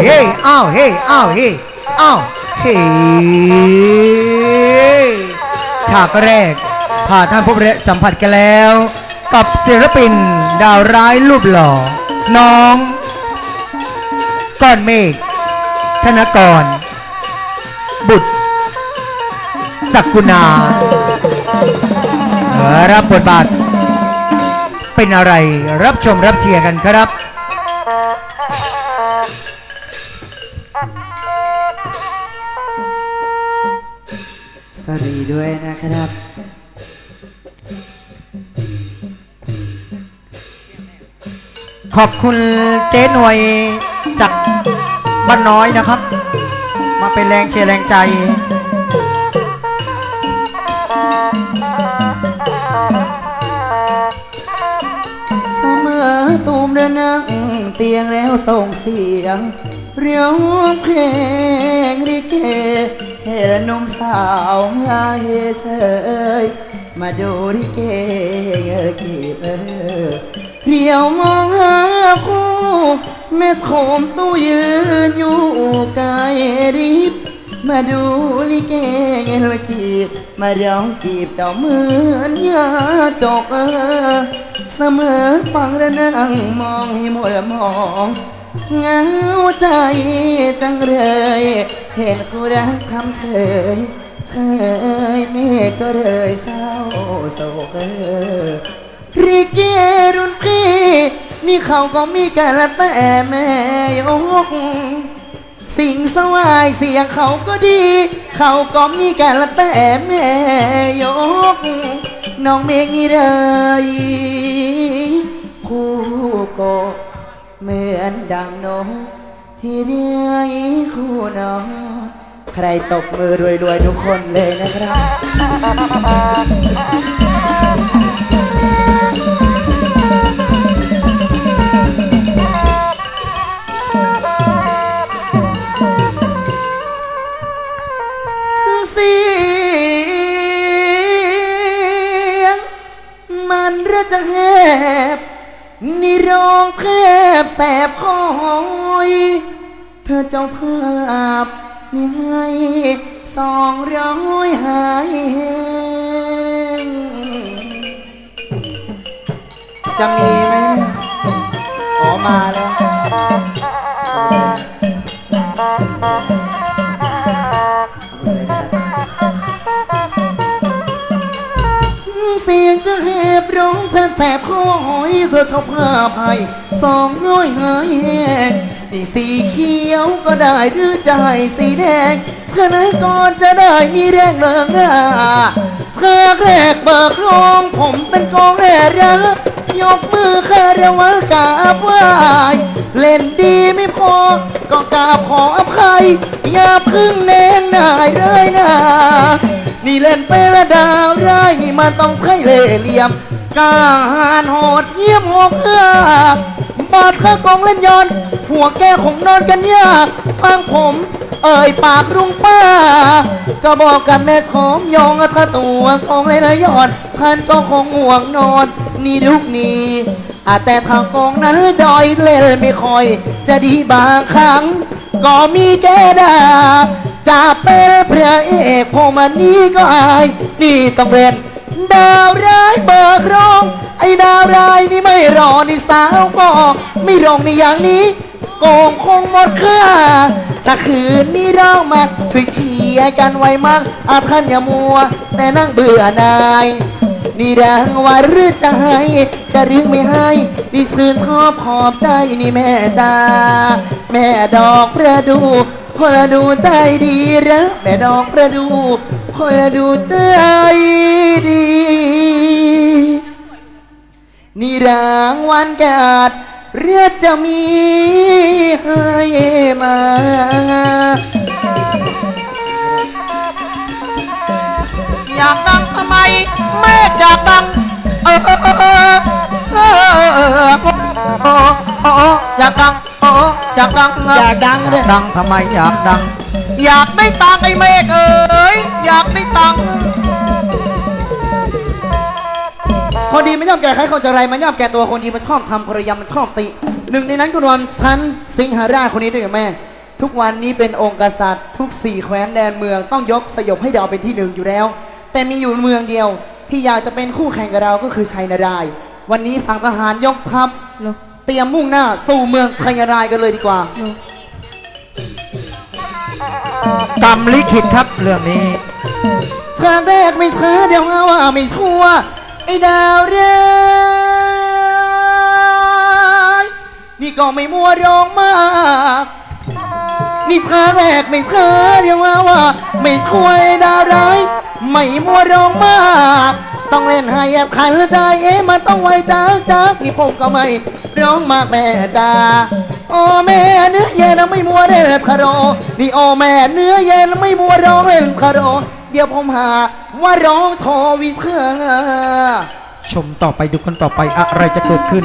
เฮ้อ้าวเฮ้อ้าวเฮ้อ้าวเฮ้ฉากแรกพาท่านผู้บริสัมผัสกันแล้ว กับศิลปินดาวร้ายรูปหล่อ น้อง ก้อนเมฆธนกร บุตรสักกุณารับบทบาท เป็นอะไรรับชมรับเชียร์กันครับ สวัสดีด้วยนะครับ ขอบคุณเจ๊หน่วยจากบ้านน้อยนะครับ มาเป็นแรงเชียร์แรงใจ เสมอตูมเดินนั่งเตียงแล้วส่งเสียง เรียวเพลงริเก เห็นนุ่มสาวฮาเฮเชยมาดูริเกเอกีบเออเรียวมองหาคู่แม่โถมตู้ยืนอยู่ไกลริบมาดูลิเกเงลกีบมาร้องจีบเจ้าเหมือนยาจกเออเสมอฟังและนั่งมองให้หมดมอง เหงาใจจังเลย เห็นกูรักคำเฉยเฉยเมฆก็เลยเศร้าโศกเออริเกรุ่นพี่นี่เขาก็มีกันละแต่แม่ยกสิ่งสวายเสียงเขาก็ดี เขาก็มีการละแต่แม่ยก น้องเมฆนี่เลยคู่โก เหมือนดังนกที่เรื่อยคู่นองใครตบมือรวยๆทุกคนเลยนะครับ เสียงมันระจะแหบ นี่ร้องแทบแสบคอยเธอเจ้าภาพนี่ให้สองร้อยหายแหงจะมีไหมอ๋อมาแล้ว สียงจะแหบร้องแทบแสบคอหอยเธอชอบผ้าภัยสองร้อยหายแหงนี่สีเขียวก็ได้หรือจะให้สีแดงเพื่อนให้ก่อนจะได้มีแรงเริงราเธอแรกเบิกโรงผมเป็นกองแร่รักยกมือคารวะกราบไหวเล่นดีไม่พอ ก็กราบขออภัย อย่าพึ่งเน้นนายเลยนะ นี่เล่นเป็นละดาวร้ายนี่มันต้องใช้เล่ห์เหลี่ยม กาหาญโหดเยี่ยมหกเพื่อบาดข้ากองเล่นย้อน หัวแกคงนอนกันยากฟังผม เอ่ยปากรุงป้า ก็บอกกับแม่ชมยองถ้าตัวคงเลยละยอนท่านก็คงห่วงนอน นี่ลูกนี้อาแต่ทางกองนั้นดอยเล่นไม่ค่อย จะดีบางครั้ง ก็มีแกดา จะเป็นพระเอกพอมานี้ก็อาย นี่ต้องเรียนดาวร้ายเบิกร้อง ไอ้ดาวร้ายนี่ไม่รอนี่สาวก็ไม่ร้องในอย่างนี้โกงคงหมดค่าถ้าคืนนี้เรามาช่วยเชียร์กันไว้มั่งอาท่านอย่ามัว แต่นั่งเบื่อนาย นี่รางวัลหรือจะให้จะรือไม่ให้นี่ชื่นชอบขอบใจนี่แม่จ้าแม่ดอกประดู คนะดูใจดีรักแม่ดอกประดูคอลดูใจดี นี่รางวัลกาดเรือจะมีให้มา อยากดังทำไมแม่อยากดังเออเออเออเออเออเอออยากดัง อออยากดังอยากดังเลยดังทำไมอยากดัง อยากได้ตังค์ไอ้เมฆเอ้ยอยากได้ตังค์คนดีไม่ยอมแก่ใครคนจะไรมันยอมแก่ตัวคนดีมันชอบทำภรรยามันชอบติหนึ่งในนั้นก็รวมฉันสิงหราชคนนี้ด้วยกับแม่ ทุกวันนี้เป็นองค์กษัตริย์ทุกสี่แคว้นแดนเมืองต้องยกสยบให้เราเป็นที่หนึ่งอยู่แล้ว แต่มีอยู่เมืองเดียว ที่อยากจะเป็นคู่แข่งกับเราก็คือชัยนารายณ์วันนี้ฝั่งทหารยกทัพลูก เตรียมมุ่งหน้าสู่เมืองชัยนารายณ์กันเลยดีกว่าลูกกรรมลิขิตครับเรื่องนี้ชาแรกไม่ช้าเดี๋ยวหาว่าไม่ชั่ว ไอ้ดาวเรือยนี่ก็ไม่มัวร้องมาก นี่ชาแรกไม่ช้าเดี๋ยวหาว่าไม่ช่วยดาวร้ายไม่มัวร้องมาก ต้องเล่นให้แอบขันใจเอ๊ะมันต้องไวจักจักนี่ผมก็ไม่ร้องมากแม่จ้าโอ้แม่เนื้อเย็นไม่มัวเล่นคาโรนี่โอ้แม่เนื้อเย็นไม่มัวร้องเล่นคาโรเดี๋ยวผมหาว่าร้องโทอวิเชอร์ชมต่อไปดูกันต่อไปอะไรจะเกิดขึ้น